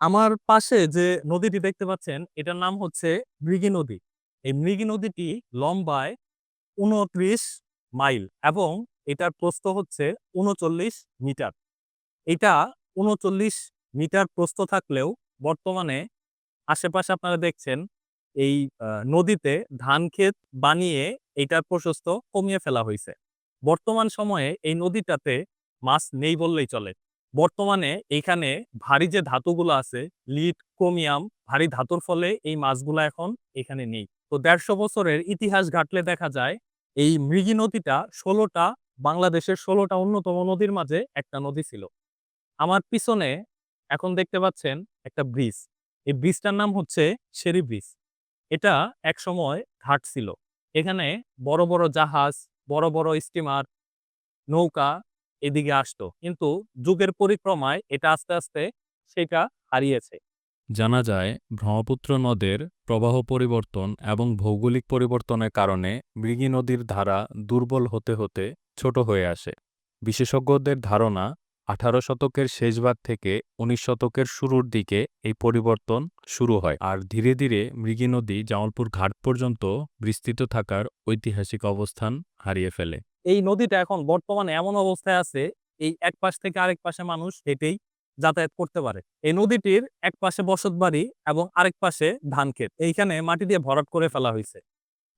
আমার পাশে যে নদীটি দেখতে পাচ্ছেন, এটার নাম হচ্ছে মৃগী নদী। এই মৃগী নদীটি লম্বায় উনত্রিশ মাইল এবং এটার প্রস্থ হচ্ছে উনচল্লিশ মিটার। এটা উনচল্লিশ মিটার প্রস্থ থাকলেও বর্তমানে আশেপাশে আপনারা দেখছেন, এই নদীতে ধান ক্ষেত বানিয়ে এটার প্রশস্ত কমিয়ে ফেলা হয়েছে বর্তমান সময়ে এই নদীটাতে মাছ নেই বললেই চলে। বর্তমানে এখানে ভারী যে ধাতুগুলো আছে লিড ক্রোমিয়াম, ভারী ধাতুর ফলে এই মাছগুলো এখন এখানে নেই। তো দেড়শো বছরের ইতিহাস ঘাটলে দেখা যায়, এই মৃগী নদীটা ষোলোটা, বাংলাদেশের ষোলোটা অন্যতম নদীর মাঝে একটা নদী ছিল। আমার পিছনে এখন দেখতে পাচ্ছেন একটা ব্রিজ। এই ব্রিজটার নাম হচ্ছে শেরি ব্রিজ। এটা এক সময় ঘাট ছিল। এখানে বড় বড় জাহাজ, বড় বড় স্টিমার, নৌকা এদিকে আসতো। কিন্তু যুগের পরিক্রমায় এটা আস্তে আস্তে সেটা হারিয়েছে। জানা যায়, ব্রহ্মপুত্র নদের প্রবাহ পরিবর্তন এবং ভৌগোলিক পরিবর্তনের কারণে মৃগী নদীর ধারা দুর্বল হতে হতে ছোট হয়ে আসে। বিশেষজ্ঞদের ধারণা, আঠারো শতকের শেষভাগ থেকে উনিশ শতকের শুরুর দিকে এই পরিবর্তন শুরু হয়। আর ধীরে ধীরে মৃগী নদী জামালপুর ঘাট পর্যন্ত বিস্তৃত থাকার ঐতিহাসিক অবস্থান হারিয়ে ফেলে। এই নদীটা এখন বর্তমানে এমন অবস্থায় আছে, এই এক পাশ থেকে আরেক পাশে মানুষ হেঁটেই যাতায়াত করতে পারে। এই নদীটির এক পাশে বসত বাড়ি এবং আরেক পাশে ধান ক্ষেত। এইখানে মাটি দিয়ে ভরাট করে ফেলা হয়েছে।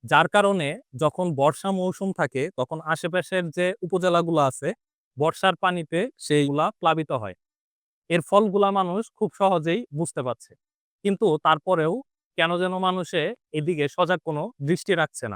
যার কারণে যখন বর্ষা মৌসুম থাকে, তখন আশেপাশের যে উপজেলাগুলো আছে, বর্ষার পানিতে সেইগুলা প্লাবিত হয়। এর ফলগুলা মানুষ খুব সহজেই বুঝতে পারছে। কিন্তু তারপরেও কেন যেন মানুষে এদিকে সজাগ কোনো দৃষ্টি রাখছে না।